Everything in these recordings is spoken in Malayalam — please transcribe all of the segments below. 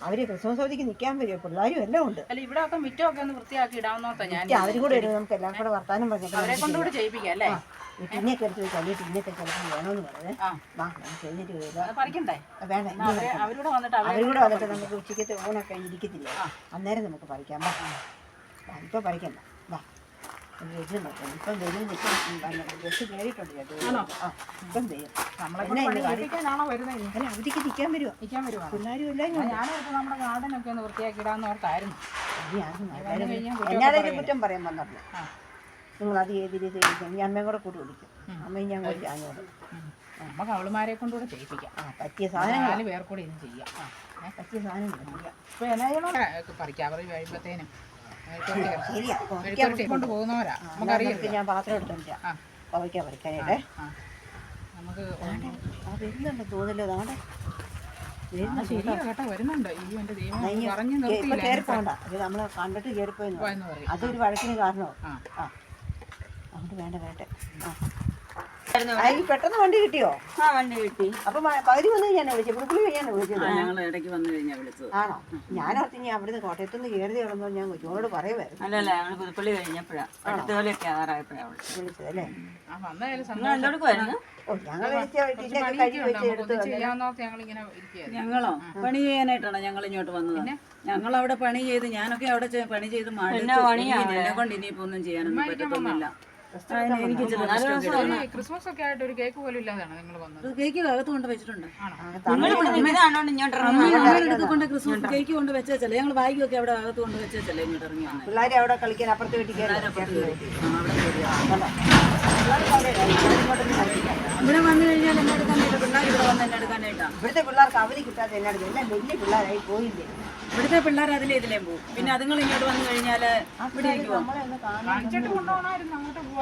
അവർ ക്രിസ്മസ് അവധിക്ക് നിൽക്കാൻ വരുമോ പിള്ളേരും എല്ലാം ഉണ്ട്. അല്ല ഇവിടെ ഒക്കെ മിറ്റമൊക്കെ ഒന്ന് വൃത്തിയാക്കി ഇടാവുന്നോട്ടാ ഞാൻ അവരും കൂടെ വരും നമുക്ക് എല്ലാം കൂടെ വർത്താനം അവരെ പറഞ്ഞിട്ട് കൊണ്ടുകൂടെ ചെയ്യിപ്പിക്കാം അല്ലേ? പിന്നെയൊക്കെ എടുത്ത് ചിലപ്പോൾ വേണമെന്ന് പറഞ്ഞേ. വാ കഴിഞ്ഞിട്ട് പറിക്കണ്ടേ? വേണ്ട അവരോട് വന്നിട്ട് അവരോട് വന്നിട്ട് നമുക്ക് ഉച്ചയ്ക്കത്തെ ഊണൊക്കെ ഇരിക്കത്തില്ല? അന്നേരം നമുക്ക് പറിക്കാം വാ, ഇപ്പൊ പറിക്കണ്ട. വാ. വരും നോക്കാം ഇപ്പം വരും നിൽക്കും ബസ് കയറിയിട്ടുണ്ട് കേട്ടോ ആ ഇപ്പം വരുന്നത് അല്ല അവധിക്ക് നിൽക്കാൻ വരുമോ നിൽക്കാൻ വരുവാണ്? പിള്ളേരും എല്ലാം ഉണ്ട്. നമ്മുടെ ഗാർഡൻ ഒക്കെ ഒന്ന് വൃത്തിയാക്കി ഇടാന്ന് ഓർത്തായിരുന്നു. എന്നാലും കുറ്റം പറയാൻ. നിങ്ങൾ അത് ഏത് രീതിയിൽ ഞാൻ അമ്മയും കൂടെ കൂട്ടി വിളിക്കും. അമ്മയും ഞാൻ കൂടി അങ്ങോട്ട്. നമുക്ക് അവളുമാരെ കൊണ്ടുകൂടെ ചെയ്യിപ്പിക്കാം. ആ പറ്റിയ സാധനം നാല് പേർ കൂടെ ഇന്ന് ചെയ്യാം? പറ്റിയ സാധനം ചെയ്യാം. ഇപ്പൊ എന്നാ ചെയ്യണം? ഒക്കെ കൊണ്ട് പോകുന്നവരാ നമുക്കറിയില്ല ഞാൻ പാത്രം എടുത്തില്ല ആ. പവയ്ക്കാൻ പറിക്കാനായിട്ടേ നമുക്ക് വരുന്നുണ്ട് തോന്നില്ല നമ്മളെ കണ്ടിട്ട് കേറിപ്പോയി. അതൊരു വഴക്കിന് കാരണമോ ആ. അതുകൊണ്ട് വേണ്ട വേണ്ട. ആ. പെട്ടെന്ന് വണ്ടി കിട്ടിയോ? ആ വണ്ടി കിട്ടി. അപ്പൊ പകുതി വന്ന് കഴിഞ്ഞാൽ വിളിച്ചത് പുളിപ്പുളി ഞാൻ വിളിച്ചത് ഞങ്ങൾ ഇടയ്ക്ക് വന്നു കഴിഞ്ഞാൽ വിളിച്ചത്. ആണോ? ഞാനോർത്ത് ഇനി അവിടുന്ന് കോട്ടയത്ത് നിന്ന് കയറി കിടന്നോ ഞാൻ കൊച്ചുങ്ങളോട് പറയുമായിരുന്നു. അല്ലല്ല ഞങ്ങൾ പുതുപ്പള്ളി കഴിഞ്ഞപ്പോഴാണ് അടുത്ത കളിയൊക്കെ ആറായപ്പോഴാണ് വിളിച്ചത്. അല്ലേ? ഞങ്ങളോ? പണി ചെയ്യാനായിട്ടാണ് ഞങ്ങൾ ഇങ്ങോട്ട് വന്നത്? ഞങ്ങൾ അവിടെ പണി ചെയ്ത് ഞാനൊക്കെ അവിടെ പണി ചെയ്ത് മാറ്റി കൊണ്ട് ഇനിയിപ്പോ ഒന്നും ചെയ്യാനൊന്നും പറ്റത്തൊന്നുമില്ല. ക്രിസ്മസ് ഒക്കെ ആയിട്ട് ഒരു കേക്ക് പോലും ഇല്ലാതാണ് നിങ്ങൾ വന്നത് കേക്ക് അകത്ത് കൊണ്ട് വെച്ചിട്ടുണ്ട് കൊണ്ട് ക്രിസ്മസ് കേക്ക് കൊണ്ട് വെച്ചേച്ചല്ലേ ഞങ്ങൾ ബാഗൊക്കെ അവിടെ അകത്ത് കൊണ്ട് വെച്ചേച്ചല്ലേ ഇങ്ങോട്ട് ഇറങ്ങി വന്നത് പിള്ളേരെ അവിടെ കളിക്കാൻ അപ്പുറത്ത് വീട്ടിൽ ഇവിടെ വന്നു കഴിഞ്ഞാൽ എന്നെ എടുക്കാൻ പിള്ളേർ ഇവിടെ വന്ന് എന്നെ എടുക്കാനായിട്ടാ? ഇവിടുത്തെ പിള്ളേർക്ക് അവധി കിട്ടാതെ എന്നെ എടുക്കും എല്ലാം വലിയ പിള്ളേരായി പോയില്ലേ? ഇവിടുത്തെ പിള്ളേർ അതിലേ ഇതിലേം പോകും പിന്നെ അതുങ്ങൾ ഇങ്ങോട്ട് വന്നു കഴിഞ്ഞാൽ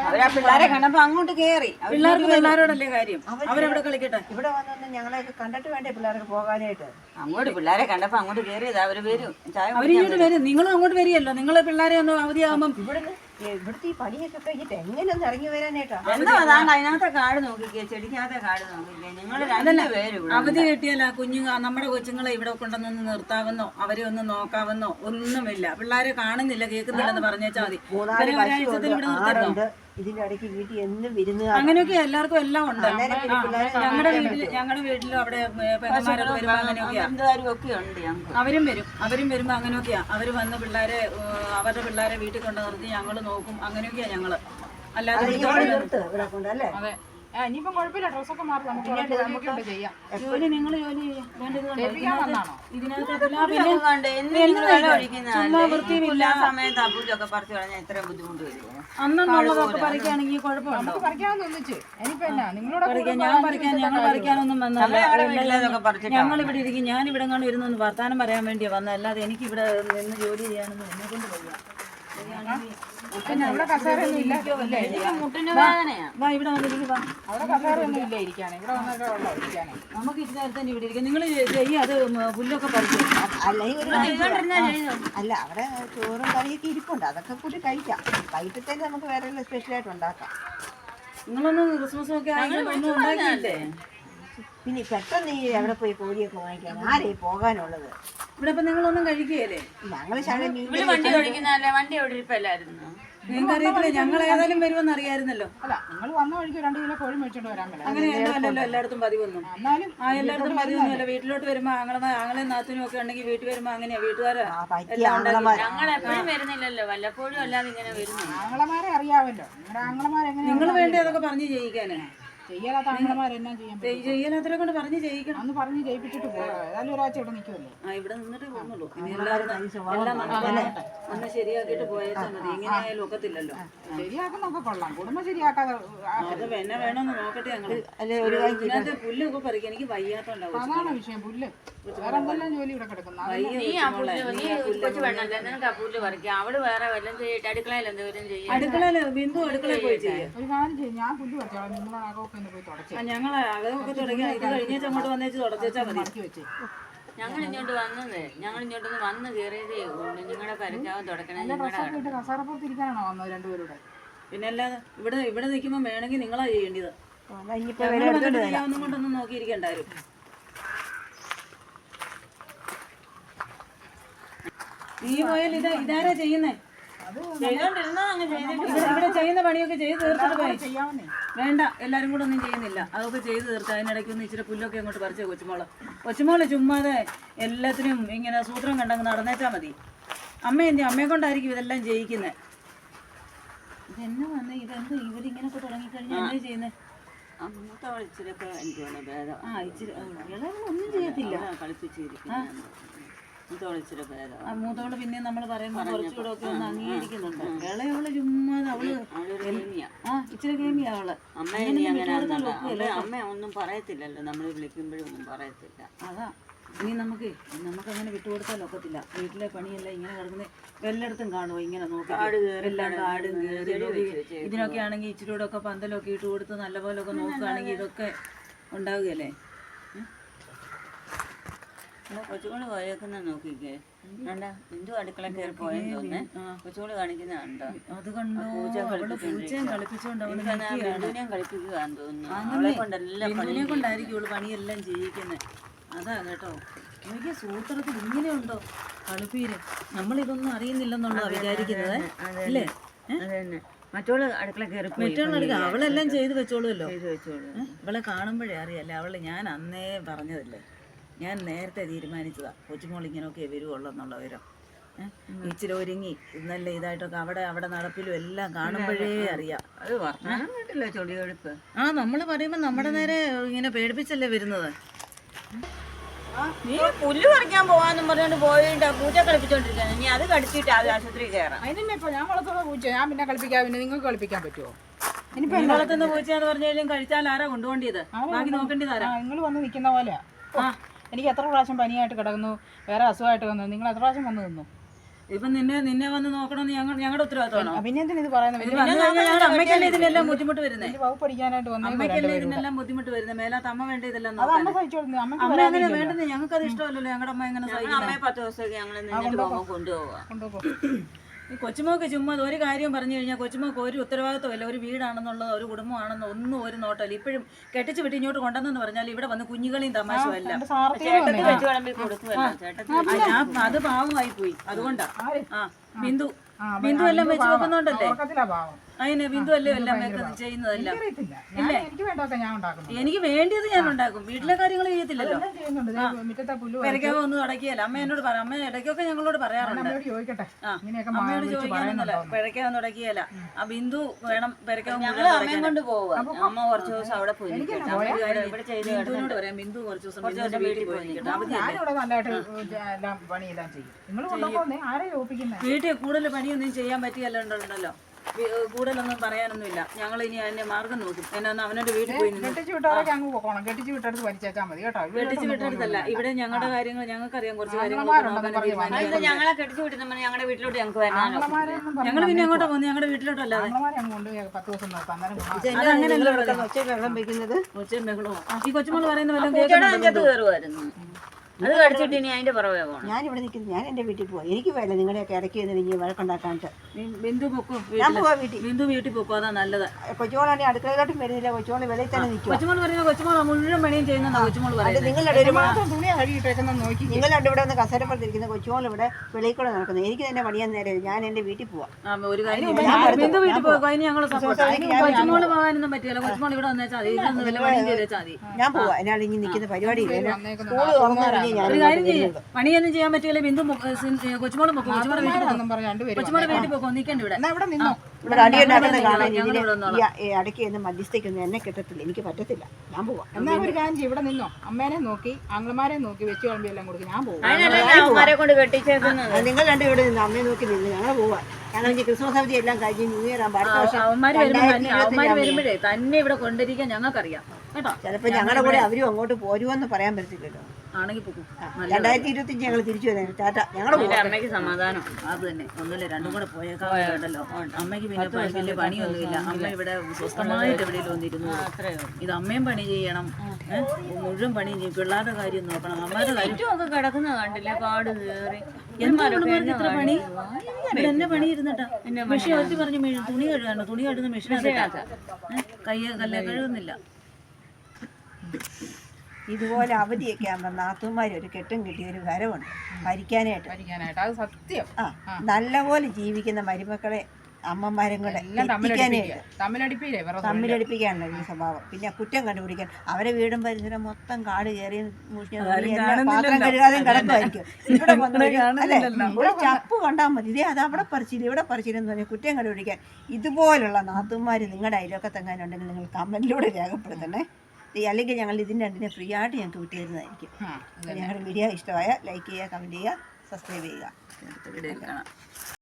അവരാ പിള്ളേരെ കണ്ടപ്പോ അങ്ങോട്ട് കയറി പിള്ളേർക്ക് പിള്ളേരോടല്ലേ കാര്യം? അവരവിടെ കളിക്കട്ടെ? ഇവിടെ വന്നൊന്ന് ഞങ്ങളെയൊക്കെ കണ്ടിട്ട് വേണ്ടേ പിള്ളേർക്ക് പോകാനായിട്ട്? അങ്ങോട്ട് പിള്ളേരെ കണ്ടപ്പോ അങ്ങോട്ട് കയറിയതാ അവർ വരും. അവരിങ്ങോട്ട് വരും. നിങ്ങളും അങ്ങോട്ട് വരികയല്ലോ. നിങ്ങളെ പിള്ളേരെ ഒന്ന് അവധിയാകുമ്പം ഇവിടുന്ന് ഇവിടുത്തെ ഈ പണിയൊക്കെ കഴിഞ്ഞിട്ട് എങ്ങനെ ഒന്ന് ഇറങ്ങി വരാനായിട്ടാ. എന്താ അതാണ്ട് അതിനകത്തെ കാട് നോക്കിക്കേ ചെടിക്കകത്തെ കാട് നോക്കിക്കേ. നിങ്ങൾ രണ്ടുപേരും അവധി കിട്ടിയാൽ ആ കുഞ്ഞുങ്ങൾ നമ്മുടെ കൊച്ചുങ്ങളെ ഇവിടെ കൊണ്ടുവന്നൊന്ന് നിർത്താവുന്നോ? അവരെ ഒന്ന് നോക്കാവുന്നോ? ഒന്നുമില്ല. പിള്ളേരെ കാണുന്നില്ല കേൾക്കുന്നില്ലെന്ന് പറഞ്ഞേച്ചാൽ മതി. ഇവിടെ ആടുണ്ട്. ഇതിന്റെ ഇടയ്ക്ക് വീട്ടിൽ എന്നും വിരുന്ന് അങ്ങനെയൊക്കെ എല്ലാവർക്കും എല്ലാം ഉണ്ട്. ഞങ്ങളുടെ വീട്ടിൽ ഞങ്ങളുടെ വീട്ടിലും അവിടെ പെങ്ങന്മാരൊക്കെ വരുമ്പോ അങ്ങനെയൊക്കെയാ. എന്തുകാരും ഒക്കെ ഉണ്ട് ഞങ്ങൾക്ക് അവരും വരും അവരും വരുമ്പോ അങ്ങനെയൊക്കെയാ. അവർ വന്ന് പിള്ളേരെ അവരുടെ പിള്ളേരെ വീട്ടിൽ കൊണ്ടു നിർത്തി ഞങ്ങൾ നോക്കും. അങ്ങനെയൊക്കെയാ ഞങ്ങൾ. അല്ലാതെ അതെ. ഇനിയിപ്പം കുഴപ്പമില്ല. ഡ്രസ്സൊക്കെ മാറി. നമുക്ക് ചെയ്യാം. ജോലി നിങ്ങൾ ജോലി പറിക്കുകയാണെങ്കിൽ നമുക്ക് പറിക്കാമെന്ന് ഒന്നിച്ച് ഇനിയിപ്പോ എന്നാ? നിങ്ങളോട് പറിക്കാൻ ഞാൻ പറിക്കാൻ ഞങ്ങൾ പറിക്കാനൊന്നും വന്നല്ല ഞങ്ങളുടെ വീട്ടിലേതൊക്കെ പറിച്ചിട്ടാ ഞങ്ങൾ ഇവിടെ ഇരിക്കും. ഞാൻ ഇവിടെ ഇരുന്നൊന്ന് വർത്താനം പറയാൻ വേണ്ടിയാ വന്നത് അല്ലാതെ എനിക്ക് ഇവിടെ നിന്ന് ജോലി ചെയ്യാനൊന്നും എന്നെ കൊണ്ട് വയ്യ. പിന്നെ അവിടെ കസേരയൊന്നും ഇല്ല. ഇല്ല? വേദനയാ. വാ ഇവിടെ അവിടെ കസേരയൊന്നും ഇല്ല ഇരിക്കാനേ. ഇവിടെ വന്നൊക്കെ ഉള്ളോ ഇരിക്കാനേ. നമുക്ക് ഇച്ചിരി നേരത്തെ തന്നെ ഇവിടെ ഇരിക്കും. നിങ്ങൾ ചെയ്യും അത് പുല്ലൊക്കെ അല്ല അവിടെ ചോറും കറിയൊക്കെ ഇരിപ്പുണ്ട്. അതൊക്കെ കൂടി കഴിക്കാം. വൈകിട്ടത്തേക്ക് നമുക്ക് വേറെ സ്പെഷ്യലായിട്ട് ഉണ്ടാക്കാം. നിങ്ങളൊന്ന് ക്രിസ്മസ് ഒക്കെ ഒന്നും ഉണ്ടാക്കിയില്ലേ? പിന്നെ പെട്ടെന്ന് ഈ എവിടെ പോയി കോഴിയൊക്കെ വാങ്ങിക്കാൻ ആരെയും പോകാനുള്ളത്? ഇവിടെ ഇപ്പൊ നിങ്ങളൊന്നും കഴിക്കുകയല്ലേ ഞങ്ങൾ ശകലം മീൻ ഇവിടെ വണ്ടി ഒഴിക്കുന്നല്ലേ വണ്ടി ഒഴിപ്പല്ലായിരുന്നു നിങ്ങൾക്ക് അറിയത്തില്ല ഞങ്ങൾ ഏതായാലും വരുമെന്ന് അറിയായിരുന്നല്ലോ. അല്ല നിങ്ങൾ വന്ന വഴിക്ക് രണ്ട് കിലോ കോഴി മേടിച്ചോണ്ട് വരാൻ പറ്റില്ല അങ്ങനെ അല്ലല്ലോ എല്ലായിടത്തും പതിവൊന്നും. എന്നാലും ആ എല്ലായിടത്തും പതിവൊന്നുമല്ല വീട്ടിലോട്ട് വരുമ്പോ ആങ്ങളെ ആങ്ങളെ നാത്തിനും ഒക്കെ ഉണ്ടെങ്കിൽ വീട്ടിൽ വരുമ്പോ അങ്ങനെയാ. വീട്ടുകാരാ. പറ്റിയ ഞങ്ങൾ എപ്പോഴും വരുന്നില്ലല്ലോ. വല്ലപ്പോഴും അല്ലാതെ ഇങ്ങനെ വരുന്നു. ആങ്ങളമാരെ അറിയാമല്ലോ നിങ്ങളുടെ ആങ്ങളമാരെങ്ങനെ നിങ്ങൾ വേണ്ടി അതൊക്കെ പറഞ്ഞു ചെയ്യിക്കാന്. ചെയ്യാത്ത ആങ്ങളമാരെന്നാ ചെയ്യാൻ പറ്റും ചെയ്യാനത്തിനെ കൊണ്ട് പറഞ്ഞ് ചെയ്യിക്കണം അന്ന് പറഞ്ഞ് ജയിപ്പിച്ചിട്ട് പോയോ ഏതായാലും ഒരാഴ്ച ഇവിടെ നിൽക്കുമല്ലേ ആ ഇവിടെ നിന്നിട്ട് പോകുന്നുള്ളൂ ഇനി എല്ലാവരും എല്ലാം നന്നായി ഒന്ന് ശരിയാക്കിയിട്ട് പോയേച്ചാൽ മതി ഇങ്ങനെ ആയാലും ഒക്കത്തില്ലല്ലോ ശരിയാക്കുന്നൊക്കെ കൊള്ളാം കുടുംബം ശരിയാക്കാതെ ആ, അത് എന്നെ വേണമെന്ന് നോക്കട്ടെ ഞങ്ങൾ അല്ലെ ഒരു കാര്യം ചെയ്യ്. ഇതിനകത്ത് പുല്ലൊക്കെ പറിക്കാൻ എനിക്ക് വയ്യാത്തോണ്ടാവും അതാണ് വിഷയം പുല്ല് വേറെ എന്തെല്ലാം ജോലി ഇവിടെ കിടക്കുന്നു അതൊന്നും നീ ആ പുല്ല് നീ കൊച്ചു വേണ്ടല്ലേ നിനക്ക് ആ പുല്ല് പറിക്കാം അവൾ വേറെ വല്ലതും ചെയ്യട്ടെ അടുക്കളയിൽ എന്തെങ്കിലും ചെയ്യും അടുക്കളയിൽ ബിന്ദു അടുക്കളയിൽ പോയി ചെയ്യാം ഒരു കാര്യം ചെയ്യും ഞാൻ പുല്ല് പറിച്ചോളാം നിങ്ങളുടെ അകമൊക്കെ ഒന്ന് പോയി തുടച്ച് ആ ഞങ്ങൾ അകമൊക്കെ തുടങ്ങി ഇത് കഴിഞ്ഞേച്ച് അങ്ങോട്ട് വന്നേച്ച് മതി. വെച്ച്. ഞങ്ങൾ ഇങ്ങോട്ട് വന്നതേ ഞങ്ങൾ ഇങ്ങോട്ടൊന്ന് വന്ന് കയറിയതേ ഉള്ളൂ. നിങ്ങളുടെ പരിക്കാവ് തുടക്കണേ നിങ്ങളുടെ ഡ്രസ്സൊക്കെ ഇട്ട് കസാരപ്പുറത്ത് ഇരിക്കാനാണോ വന്നത് രണ്ടുപേരുടെ? പിന്നെ അല്ലാതെ ഇവിടെ ഇവിടെ നിൽക്കുമ്പോൾ വേണമെങ്കിൽ നിങ്ങളാ ചെയ്യേണ്ടത്. ഞങ്ങൾ കൊണ്ടൊന്നും നോക്കിയിരിക്കണ്ടാരും. നീ പോയാൽ ഇതാ ഇതാരാ ചെയ്യുന്നേ? ഇവിടെ ചെയ്യുന്ന പണിയൊക്കെ ചെയ്ത് തീർത്തിട്ട് പോയി. വേണ്ട എല്ലാരും കൂടെ ഒന്നും ചെയ്യുന്നില്ല. അതൊക്കെ ചെയ്ത് തീർത്ത് അതിനിടയ്ക്ക് ഒന്ന് ഇച്ചിരി പുല്ലൊക്കെ അങ്ങോട്ട് പറിച്ചേ കൊച്ചുമോൾ. കൊച്ചുമോൾ ചുമ്മാതെ എല്ലാത്തിനും ഇങ്ങനെ സൂത്രം കണ്ടങ്ങ് നടന്നേച്ചാ മതി. അമ്മ എന്തി അമ്മയെ കൊണ്ടായിരിക്കും ഇതെല്ലാം ചെയ്യിക്കുന്നത് ഇതെന്നെ വന്ന്? ഇതെന്ത്? ഇവരിങ്ങനൊക്കെ തുടങ്ങിക്കഴിഞ്ഞാൽ എന്താ ചെയ്യുന്നത് ഭേദം ആ ഇച്ചിരി ഒന്നും ഇളയവളൊന്നും ചെയ്യത്തില്ല. കളിപ്പിച്ചിരിക്കുന്നു മൂത്തോൾ പിന്നെ നമ്മൾ പറയുമ്പോൾ കുറച്ചുകൂടെ ഒക്കെ ഒന്ന് അംഗീകരിക്കുന്നുണ്ട്. ഇളയവൾ ചുമ്മാ അവൾ ആ ഇച്ചിരി ഗെയിമിയാ അവൾ. അമ്മ ഒന്നും പറയത്തില്ലല്ലോ. നമ്മൾ വിളിക്കുമ്പോഴും ഒന്നും പറയത്തില്ല. അതാ. ഇനി നമുക്ക് നമുക്ക് അങ്ങനെ വിട്ടുകൊടുത്താൽ ഒക്കത്തില്ല. വീട്ടിലെ പണിയെല്ലാം ഇങ്ങനെ കിടന്ന് എല്ലായിടത്തും കാണുമോ ഇങ്ങനെ നോക്കി എല്ലാം കാടും കയറി നോക്കി ഇതിനൊക്കെ ആണെങ്കിൽ ഇച്ചിരി കൂടെ ഒക്കെ പന്തലൊക്കെ ഇട്ട് കൊടുത്ത് നല്ലപോലെ ഒക്കെ നോക്കുകയാണെങ്കിൽ ഇതൊക്കെ ഉണ്ടാവുകയല്ലേ? കൊച്ചുകൂടെ പോയേക്കുന്ന നോക്കിക്കേ. വേണ്ട എന്തു അടുക്കള കയറി പോയെന്ന് തോന്നേ കൊച്ചുകൂടെ കാണിക്കുന്ന കണ്ടോ അത് കണ്ടോ? ബിന്ദുവിനെയും കളിപ്പിക്കുകയാന്ന് തോന്നുന്നു. അവളെ കൊണ്ടെല്ലാം ബിന്ദുവിനെ കൊണ്ടായിരിക്കും ഇവൾ പണിയെല്ലാം ചെയ്യിക്കുന്നത് അതാ കേട്ടോ. എനിക്ക് സൂത്രത്തിൽ ഇങ്ങനെയുണ്ടോ കളിപ്പീര്? നമ്മളിതൊന്നും അറിയുന്നില്ലെന്നുള്ളതാ വിചാരിക്കുന്നത്. അല്ലേ? മറ്റോൾ അടുക്കള കയറി പോയി മറ്റുള്ള അവളെല്ലാം ചെയ്ത് വെച്ചോളൂല്ലോ? ഇവളെ കാണുമ്പോഴേ അറിയാല്ലേ അവൾ ഞാൻ അന്നേ പറഞ്ഞതല്ലേ? ഞാൻ നേരത്തെ തീരുമാനിച്ചതാ. കൊച്ചുമോൾ ഇങ്ങനെയൊക്കെ വരുവുള്ളൂ എന്നുള്ള വിവരം? ഇച്ചിരി ഒരുങ്ങി. നല്ല ഇതായിട്ടൊക്കെ അവിടെ അവിടെ നടപ്പിലും എല്ലാം കാണുമ്പോഴേ അറിയാം. ആ നമ്മൾ പറയുമ്പോൾ നമ്മുടെ നേരെ ഇങ്ങനെ പേടിപ്പിച്ചല്ലേ വരുന്നത്? നീ പുല്ല് പറിക്കാൻ പോവാന്നും പറഞ്ഞോണ്ട് പോയിട്ട് പൂച്ച കളിപ്പിച്ചോണ്ടിരിക്കാണ്. നീ അത് കടിച്ചിട്ട് അത് ആശുപത്രി കയറാം. അതിനെ ഇപ്പൊ ഞാൻ വളർത്തുന്ന പൂച്ച ഞാൻ പിന്നെ കളിപ്പിക്കാൻ പിന്നെ നിങ്ങൾക്ക് കളിപ്പിക്കാൻ പറ്റുമോ ഇനിയിപ്പോ വളർത്തുന്ന പൂച്ചയെന്ന് പറഞ്ഞാലും കഴിച്ചാൽ ആരാ കൊണ്ടുപോണ്ടിയത് ബാക്കി തരാം നിങ്ങൾ വന്ന് നിൽക്കുന്ന പോലെയാ. എനിക്ക് എത്ര പ്രാവശ്യം പനിയായിട്ട് കിടക്കുന്നു? വേറെ അസുഖമായിട്ട് വന്നു. നിങ്ങൾ എത്ര പ്രാവശ്യം വന്നു നിന്നു? ഇപ്പൊ നിന്നെ നിന്നെ വന്ന് നോക്കണമെന്ന് ഞങ്ങൾ ഞങ്ങളുടെ ഉത്തരവാദിത്തമാണോ? പിന്നെ എന്തിനാ ഇത് പറയുന്നത്? അമ്മയ്ക്കല്ലേ ഇതിനെല്ലാം ബുദ്ധിമുട്ട് വരുന്നത്? വകുപ്പ് പഠിക്കാനായിട്ട് വന്നേ അമ്മയ്ക്കല്ലേ ഇതിനെല്ലാം ബുദ്ധിമുട്ട് വരുന്നത് മേലാത്ത അമ്മ വേണ്ട ഇതെല്ലാം അത് അമ്മ സഹിച്ചോളുന്നു അങ്ങനെ വേണ്ടത് ഞങ്ങൾക്ക് അത് ഇഷ്ടമല്ലല്ലോ. ഞങ്ങളുടെ അമ്മ എങ്ങനെ സഹിക്കുന്നത് അമ്മയെ പത്ത് ദിവസമൊക്കെ ഞങ്ങൾ കൊണ്ടുപോകാം പോകുമ്പോൾ കൊണ്ടുപോവാ. കൊണ്ടുപോ. ഈ കൊച്ചുമോക്ക് ചുമ്മാ ഒരു കാര്യം പറഞ്ഞു കഴിഞ്ഞാൽ കൊച്ചുമോക്ക് ഒരു ഉത്തരവാദിത്വമില്ല ഒരു വീടാണെന്നുള്ളത് ഒരു കുടുംബമാണെന്നോ ഒന്നും ഒരു നോട്ടമില്ല. ഇപ്പോഴും കെട്ടിച്ച് വിട്ട് ഇങ്ങോട്ട് കൊണ്ടെന്നു പറഞ്ഞാൽ ഇവിടെ വന്ന് കുഞ്ഞുങ്ങളെയും തമാശമല്ല ചേട്ടത്തി വെച്ച് വിളമ്പി കൊടുക്കുമല്ലോ ചേട്ടത്തി ഞാൻ അത് പാവമായി പോയി അതുകൊണ്ടാ ആ ബിന്ദു. ബിന്ദു എല്ലാം വെച്ച് നോക്കുന്നുണ്ടല്ലേ വെക്കുന്നുണ്ടല്ലേ? അതിന് ബിന്ദു അല്ലേ എല്ലാം വെക്കുന്നത് ചെയ്യുന്നതല്ല? എനിക്കറിയത്തില്ല എനിക്ക് വേണ്ടതൊക്കെ ഞാൻ ഉണ്ടാക്കുന്നു എനിക്ക് വേണ്ടിയത് ഞാൻ ഉണ്ടാക്കും. വീട്ടിലെ കാര്യങ്ങൾ ചെയ്യത്തില്ലല്ലോ. പെരക്കാവ് ഒന്നും തുടക്കിയല്ല അമ്മ എന്നോട് പറ അമ്മ ഇടയ്ക്കൊക്കെ ഞങ്ങളോട് പറയാറുണ്ട്. അമ്മയോട് ചോദിക്കാനൊന്നുമല്ല. പെരക്കാവ് തുടക്കിയല്ല. ആ ബിന്ദു വേണം പെരക്കാവ് അമ്മയും കൊണ്ട് പോവുക. അമ്മ കുറച്ച് ദിവസം അവിടെ പോയി ബിന്ദുവിനോട് പറയാം ബിന്ദു കുറച്ച് ദിവസം വീട്ടിൽ പോയി വീട്ടിൽ കൂടുതൽ പണിയൊന്നും ചെയ്യാൻ പറ്റിയല്ലുണ്ടല്ലോ കൂടുതലൊന്നും പറയാനൊന്നുമില്ല. ഞങ്ങൾ ഇനി അതിന്റെ മാർഗം നോക്കും. എന്നാ അവനോട് വീട്ടിൽ പോയി കെട്ടിച്ചു വിട്ടവരൊക്കെ അങ്ങ് പോകണം. കെട്ടിച്ച് വിട്ടെടുത്ത് വലിച്ചേച്ചാൽ മതി കേട്ടോ. കെട്ടിച്ചു വിട്ടെടുത്തല്ല ഇവിടെ ഞങ്ങളുടെ കാര്യങ്ങൾ ഞങ്ങൾക്കറിയാം. കുറച്ച് കാര്യങ്ങൾ ഞങ്ങളെ കെട്ടിച്ചു വിട്ടുന്ന ഞങ്ങളുടെ വീട്ടിലോട്ട് ഞങ്ങൾക്ക് ഞങ്ങൾ പിന്നെ അങ്ങോട്ട് പോകുന്നു ഞങ്ങളുടെ വീട്ടിലോട്ടല്ലാതെ. ഉച്ചയും വെക്കുന്നത് ബഹളവും ഈ കൊച്ചുമോൾ പറയുന്ന വല്ലതും കയറുമായിരുന്നു അത് കടിച്ചിട്ട് ഇനി അതിന്റെ പുറകെ പോകണം ഞാൻ ഇവിടെ നിൽക്കുന്നു. ഞാൻ എന്റെ വീട്ടിൽ പോവാം. എനിക്ക് വേണ്ട നിങ്ങളുടെയൊക്കെ ഇടയ്ക്ക് നിന്ന് ഇനി വഴക്കുണ്ടാക്കാനിട്ട് ബിന്ദു പൊക്കും ഞാൻ പോവാ വീട്ടിൽ. ബിന്ദു വീട്ടിൽ പൊക്കും? അതാ നല്ലത്. കൊച്ചുമോളാണെങ്കിൽ അടുക്കളയിലോട്ടും വരുന്നില്ല. കൊച്ചുമോൾ വെളിയിൽ തന്നെ നിൽക്കും കൊച്ചുമോൾ പറയുന്ന കൊച്ചുമോൾ മുഴുവൻ പണിയും ചെയ്യുന്നതാ കൊച്ചുമോൾ പറയുന്നത് നിങ്ങളുടെ ഒരു മാത്രം തുണിയാ കഴുകിയിട്ടേക്കുന്നത് നോക്കി. നിങ്ങൾ രണ്ടും ഒന്ന് കസേരപ്പുറത്തിരിക്കുന്ന കൊച്ചുമോൾ ഇവിടെ വെളിയിൽ കൂടെ നടക്കുന്നത് എനിക്ക് തന്നെ പണിയാൻ നേരെ ഞാൻ എന്റെ വീട്ടിൽ പോവാം. ആ, ഒരു കാര്യം. ബിന്ദു വീട്ടിൽ ഞങ്ങൾ പോകാനൊന്നും പറ്റില്ല. കൊച്ചുമോൾ ഇവിടെ ഞാൻ പോവാം. എന്നാൽ ഇനി നിൽക്കുന്ന ഞാൻ ഒരു കാര്യം ചെയ്യും. പണിയൊന്നും ചെയ്യാൻ പറ്റില്ല. ബിന്ദു കൊച്ചുമോളും പൊക്കും കൊച്ചുമോളെ വീട്ടിൽ കൊച്ചുമോടെ എന്നും വീട്ടിൽ പോകും നിൽക്കണ്ട ഇവിടെ. എന്നാ ഇവിടെ അടിയുണ്ടാക്കുന്ന കാണാൻ ഇതിന് ഇടയ്ക്ക് നിന്ന് മധ്യസ്ഥയ്ക്കൊന്നും എന്നെ കിട്ടത്തില്ല. എനിക്ക് പറ്റത്തില്ല. ഞാൻ പോവാം. എന്നാ ഒരു കാര്യം ചെയ്യ്, ഇവിടെ നിന്നോ. അമ്മേനെ നോക്കി ആങ്ങളമാരെ നോക്കി വെച്ച് കളമ്പി എല്ലാം കൊടുക്കും. ഞാൻ പോവാം. നിങ്ങൾ രണ്ടും ഇവിടെ നിന്ന്. അമ്മയെ നോക്കി നിന്ന്. ഞങ്ങൾ പോവാം. ഇനി ക്രിസ്മസ് അവധി എല്ലാം കഴിഞ്ഞ് ന്യൂ ഇയർ ആകുമ്പോൾ അടുത്ത വർഷം അവന്മാര് വരുമ്പോഴേ തന്നെ ഇവിടെ കൊണ്ടിരിക്കാൻ ഞങ്ങൾക്കറിയാം. കേട്ടോ? ചിലപ്പോൾ ഞങ്ങളുടെ കൂടെ അവരും അങ്ങോട്ട് പോരുമെന്ന് പറയാൻ പറ്റത്തില്ലല്ലോ. ആണെങ്കിൽ പൊക്കും. രണ്ടായിരത്തി ഇരുപത്തിയഞ്ച് ഞങ്ങൾ തിരിച്ചു വരാം ടാറ്റ ഞങ്ങളുടെ അമ്മയ്ക്ക് സമാധാനം. അത് തന്നെ. ഒന്നുമില്ല രണ്ടും കൂടെ പോയേക്കാണ്ടല്ലോ അമ്മയ്ക്ക് പിന്നെ വലിയ പണിയൊന്നുമില്ല. അമ്മ ഇവിടെ സ്വസ്ഥമായിട്ട് എവിടെയെങ്കിലും വന്നിരുന്നു. ഇത് അമ്മയും പണി ചെയ്യണം. മുഴുവൻ പണി ചെയ്യും. പിള്ളേരുടെ കാര്യം നോക്കണം. അമ്മയുടെ കാര്യം കിടക്കുന്ന കണ്ടില്ലേ? കാട് കയറി. എന്താണ് ഇത്ര പണി? എന്നെ പണി ഇരുന്നിട്ടാ? മെഷീൻ ഒത്തി പറഞ്ഞു തുണി കഴുകാണ് തുണി കഴുകുന്ന മെഷീൻ കയ്യ കല്ല കഴുകുന്നില്ല. ഇതുപോലെ അവധിയൊക്കെ ആകുമ്പോൾ നാത്തുമാർ ഒരു കെട്ടും കിട്ടിയ ഒരു വരവുണ്ട് ഭരിക്കാനായിട്ട് മരിക്കാനായിട്ട്. അത് സത്യം. ആ നല്ലപോലെ ജീവിക്കുന്ന മരുമക്കളെ അമ്മമാരും കൂടെ തമ്മിലടിപ്പിക്കാനുള്ള ഈ സ്വഭാവം. പിന്നെ കുറ്റം കണ്ടുപിടിക്കാൻ. അവരെ വീടും പരിസരം മൊത്തം കാട് കയറി. പാത്രം കഴുകാതെയും കിടക്കുമായിരിക്കും. ഇവിടെ ഒരു-. ചപ്പ് കണ്ടാൽ മതി. ഇതേ അത് അവിടെ പറിച്ചില്ല ഇവിടെ പറിച്ചില്ലെന്ന് പറഞ്ഞാൽ കുറ്റം കണ്ടുപിടിക്കാൻ. ഇതുപോലുള്ള നാത്തുമാർ നിങ്ങളുടെ അയലൊക്കെ തങ്ങാനുണ്ടെങ്കിൽ നിങ്ങൾ കമന്റിലൂടെ രേഖപ്പെടുത്തണേ. അല്ലെങ്കിൽ ഞങ്ങൾ ഇതിന്റെ രണ്ടിനെ ഫ്രീ ആയിട്ട് ഞങ്ങൾക്ക് വിട്ടു തരുന്നതായിരിക്കും ആ ഞങ്ങളുടെ വീഡിയോ ഇഷ്ടമായ ലൈക്ക് ചെയ്യുക കമന്റ് ചെയ്യുക സബ്സ്ക്രൈബ് ചെയ്യുക.